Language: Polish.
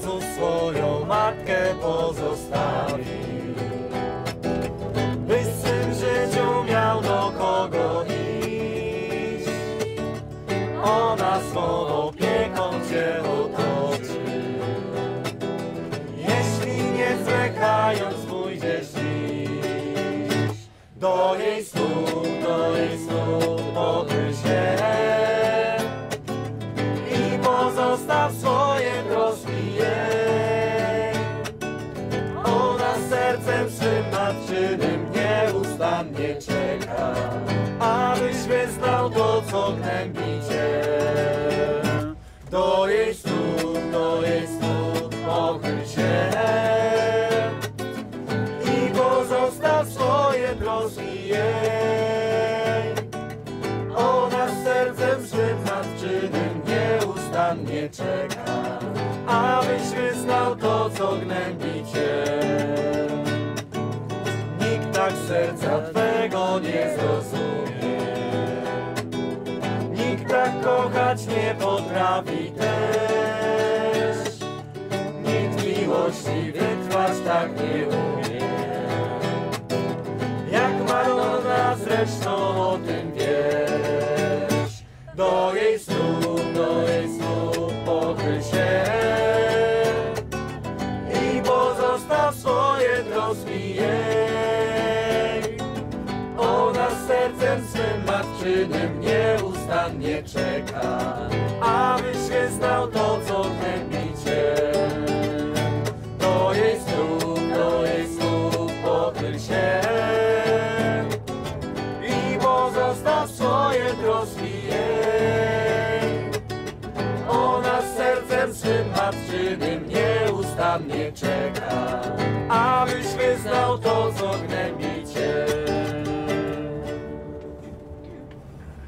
Jezus swoją matkę pozostawił. By syn w życiu miał do kogo iść, ona swą opieką Cię otoczy. Jeśli nie zwlekając pójdziesz dziś, do jej stóp, do jej stóp pochyl się i pozostaw swoje nieustannie czeka, abyś wyznał to, co gnębi cię. Do jej stóp, do jej stóp pochyl się i pozostaw swoje troski jej. Ona sercem swym matczynym nieustannie czeka, abyś wyznał to, co gnębi serca Twego nie zrozumie. Nikt tak kochać nie potrafi też. Nikt miłości wytrwać tak nie umie. Jak Madonna zresztą o tym wiesz. Do jej stóp, do jej stóp pochyl się i pozostaw swoje troski matczynym nieustannie czeka, abyś wyznał to, co gnębi cię. Do jej stóp, do jej stóp pochyl się i pozostaw swoje troski jej. Ona sercem swym matczynym nieustannie czeka, abyś wyznał to,